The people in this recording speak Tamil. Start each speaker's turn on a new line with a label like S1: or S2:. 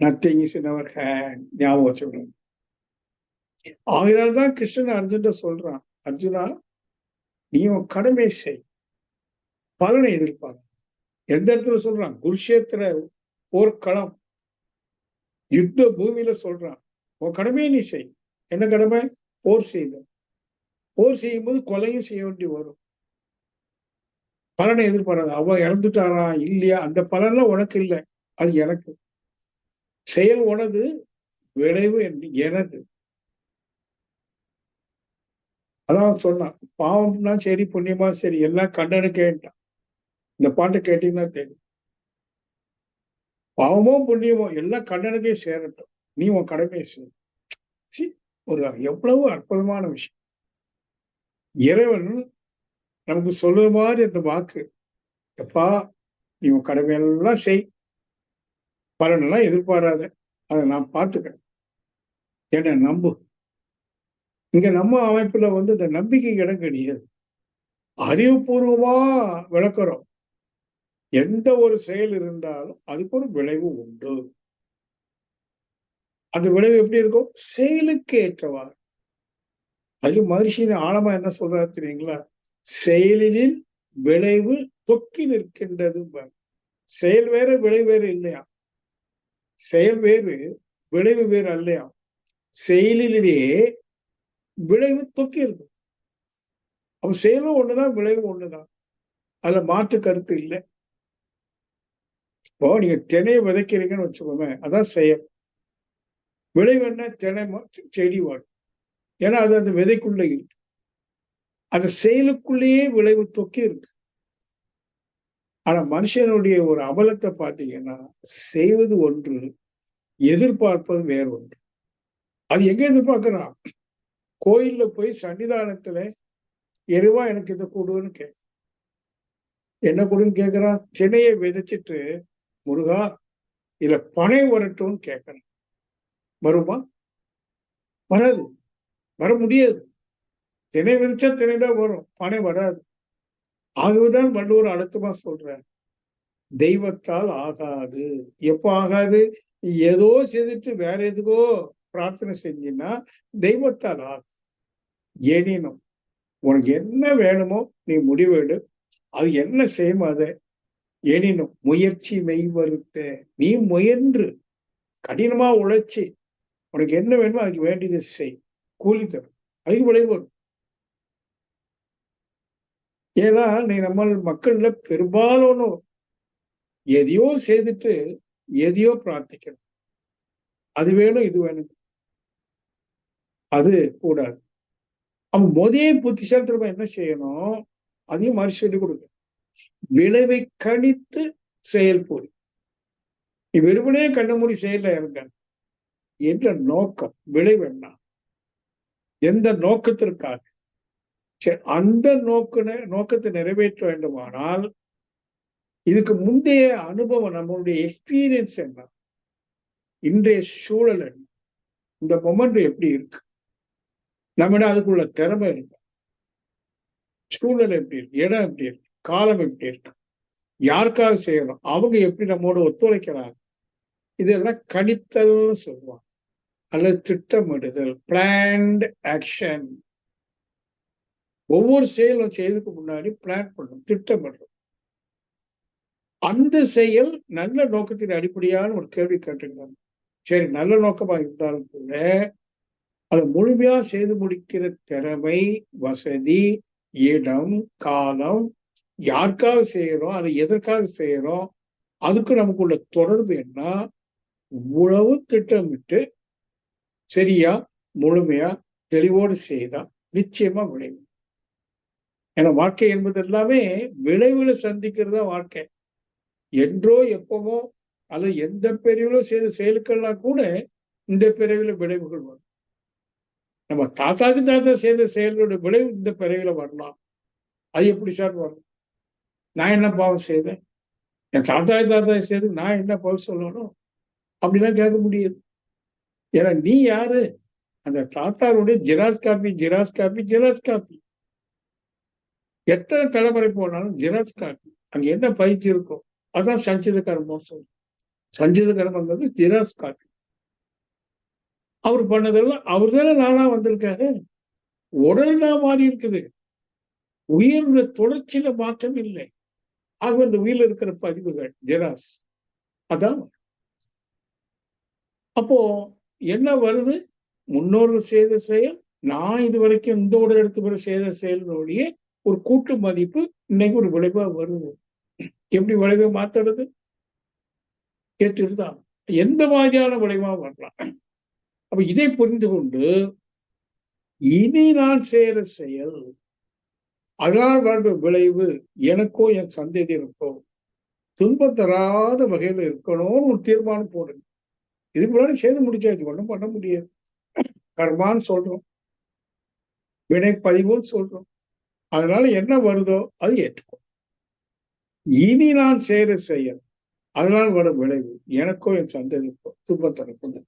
S1: Nothing is in our hand ஞாபகம் வச்சுக்கணும். ஆகினால் தான் கிருஷ்ணன் அர்ஜுன் சொல்றான் அர்ஜுனா நீ உன் கடமை செய். பலனை எதிர்பார்க்க எந்த இடத்துல சொல்றான்? குருஷேத்திர போர்க்களம். யுத்த பூமியில சொல்றான் உன் கடமையை நீ செய். என்ன கடமை? போர் செய்த. போர் செய்யும் போது கொலையும் செய்ய வேண்டி வரும். பலனை எதிர்பாராது. அவ இறந்துட்டாரா இல்லையா? அந்த பலன்லாம் உனக்கு இல்லை. அது எனக்கு. செயல் உனது விளைவு எனது. அதான் சொன்னான். பாவம்னா சரி புண்ணியமா சரி எல்லாம் கண்டனு கேட்டான். இந்த பாட்டு கேட்டீங்கன்னா தெரியும். பாவமோ புண்ணியமோ எல்லாம் கண்டனுக்கே சேரட்டும். நீ உன் கடமையை செய். ஒரு எவ்வளவு அற்புதமான விஷயம். இறைவன் நமக்கு சொல்லுற மாதிரி அந்த வாக்கு எப்பா நீ உன் கடமையெல்லாம் செய். பலனெல்லாம் எதிர்பாராத. அதை நான் பார்த்துக்கிறேன். என்ன நம்பு. இங்க நம்ம அமைப்புல வந்து இந்த நம்பிக்கை இடம் கிடையாது அறிவுபூர்வமா விளக்குறோம். எந்த ஒரு செயல் இருந்தாலும் அதுக்கு ஒரு விளைவு உண்டு. அந்த விளைவு எப்படி இருக்கும்? செயலுக்கு ஏற்றவாறு. அது மகிழ்ச்சியின் ஆழமா என்ன சொல்றாரு தெரியுங்களா? செயலில் விளைவு தொக்கி நிற்கின்றது செயல் வேற விளைவு வேற இல்லையா? செயல் வேறு விளைவு வேறு அல்லையா? செயலிலேயே விளைவு தொக்கி இருக்கும் அப்ப செயலும் ஒண்ணுதான் விளைவு ஒண்ணுதான். அதுல மாற்று கருத்து இல்லை. இப்போ நீங்க திணையை விதைக்கிறீங்கன்னு வச்சுக்கோங்க அதான் செயல். விளைவு என்ன? தினை செடி வாழும் ஏன்னா அது அந்த விதைக்குள்ள இருக்கு. அந்த செயலுக்குள்ளேயே விளைவு தொக்கி இருக்கு. ஆனா மனுஷனுடைய ஒரு அமலத்தை பார்த்தீங்கன்னா செய்வது ஒன்று எதிர்பார்ப்பது வேற ஒன்று அது எங்க எதிர்பார்க்கிறான்? கோயில்ல போய் சன்னிதானத்துல எருவா எனக்கு இதை கொடுன்னு கேட்க என்ன கொடுன்னு கேட்கிறான்? திணையை விதைச்சிட்டு முருகா இதுல பனை வரட்டும்னு கேட்கணும் வருமா? வராது. வர முடியாது. தினை விதைச்சா தினைதான் வரும். பனை வராது. ஆகவேதான் வள்ளுவர் அழுத்தமா சொல்ற தெய்வத்தால் ஆகாது. எப்ப ஆகாது? ஏதோ செய்துட்டு வேற எதுக்கோ பிரார்த்தனை செஞ்சின்னா தெய்வத்தால் ஆகும் எனினும் உனக்கு என்ன வேணுமோ நீ முடிவெடு அது என்ன செய்யும் அதை. எனினும் முயற்சி மெய் வருத்த நீ முயன்று. கடினமா உழைச்சி உனக்கு என்ன வேணுமோ அதுக்கு வேண்டியதை செய். கூலி தரும். அதுக்கு விளைவு வரும். ஏன்னா நீ நம்ம மக்கள்ல பெரும்பாலும் எதையோ செய்துட்டு எதையோ பிரார்த்திக்கணும். அது வேணும் இது வேணும். அது கூடாது. அவன் முதே புத்திசாலித்தனமா என்ன செய்யணும்? அதையும் மறு சொல்லி கொடுக்க விளைவை கணித்து செயல் போடி நீ வெறுமனே கண்ண மூடி செயல இருக்க என்ற நோக்கம் விளைவு என்ன? எந்த நோக்கத்திற்காக? சரி அந்த நோக்க நோக்கத்தை நிறைவேற்ற வேண்டுமானால் இதுக்கு முந்தைய அனுபவம் நம்மளுடைய எக்ஸ்பீரியன்ஸ் என்ன? இன்றைய சூழல் என்ன? இந்த மொமெண்ட் எப்படி இருக்கு? நம்ம அதுக்குள்ள திறமை இருக்கு? சூழல் எப்படி இருக்கு? இடம் எப்படி இருக்கு? காலம் எப்படி இருக்கு? யாருக்காக செய்யணும் அவங்க எப்படி நம்மோட ஒத்துழைக்கிறாங்க? இதெல்லாம் கணித்தல்னு சொல்லுவாங்க. அல்லது திட்டமிடுதல் பிளான்ட் ஆக்ஷன் ஒவ்வொரு செயலும் செய்யறதுக்கு முன்னாடி பிளான் பண்ணும் திட்டமிடுறோம் அந்த செயல் நல்ல நோக்கத்தின் அடிப்படையான ஒரு கேள்வி கேட்டுக்கிறாங்க சரி நல்ல நோக்கமா இருந்தாலும் கூட அதை முழுமையா செய்து முடிக்கிற திறமை வசதி இடம் காலம் யாருக்காக செய்யறோம் அதை எதற்காக செய்யறோம் அதுக்கு நமக்கு உள்ள தொடர்பு என்ன உழவு திட்டமிட்டு சரியா முழுமையா தெளிவோடு செய்தா நிச்சயமா விளைவு. ஏன்னா வாழ்க்கை என்பது எல்லாமே விளைவுல சந்திக்கிறது வாழ்க்கை. என்றோ எப்பவோ அல்லது எந்த பிரிவிலும் செய்த செயலுக்கெல்லாம் கூட இந்த பிறவில விளைவுகள் வரும். நம்ம தாத்தாக்கு தாத்தா செய்த செயல்களுடைய விளைவு இந்த பிறவில வரலாம். அது எப்படி சார் வரும்? நான் என்ன பாவம் செய்தேன்? என் தாத்தா தாத்தா செய்து நான் என்ன பாவம் சொல்லணும்? அப்படிலாம் கேட்க முடியாது. ஏன்னா நீ யாரு? அந்த தாத்தாருடைய Xerox copy Xerox copy Xerox copy. எத்தனை தலைமுறை போனாலும் ஜெராக்ஸ் காட்டு அங்க என்ன பயிற்சி இருக்கும் அதான் சஞ்சித கர்மம் சொல்லும் சஞ்சித கர்மங்கிறது ஜெராக்ஸ் காட்டு அவர் பண்ணதெல்லாம் அவர் தானே நானா வந்திருக்காரு. உடல் தான் மாறி இருக்குது. உயிர்ந்த தொடர்ச்சியில மாற்றம் இல்லை. ஆக அந்த உயிரில் இருக்கிற பதிவுகள் ஜெராஸ் அதான் அப்போ என்ன வருது? முன்னோர்கள் செய்த செயல் நான் இது வரைக்கும் இந்த உடல் எடுத்து பிற செய்த செயலினுடைய ஒரு கூட்டு மதிப்பு இன்னைக்கு ஒரு விளைவா வருது. எப்படி விளைவை மாத்துறது? ஏற்றுதான் எந்த மாதிரியான விளைவா வரலாம்? அப்ப இதை புரிந்து கொண்டு இனி நான் செய்யற செயல் அதனால் வேண்டும் விளைவு எனக்கோ என் சந்ததியினருக்கோ துன்பம் தராத வகையில இருக்கணும்னு ஒரு தீர்மானம் போடுங்க இதுக்கு முன்னாடி செய்து முடிச்சாச்சு. ஒன்றும் பண்ண முடியாது. கர்மான்னு சொல்றோம். வினை பதிவுன்னு சொல்றோம். அதனால என்ன வருதோ அது ஏற்றுக்கும் இனி நான் செய்யற செயல் அதனால் வரும் விளைவு. எனக்கோ என் சந்ததிக்கோ துன்பம் தரக்கூடாது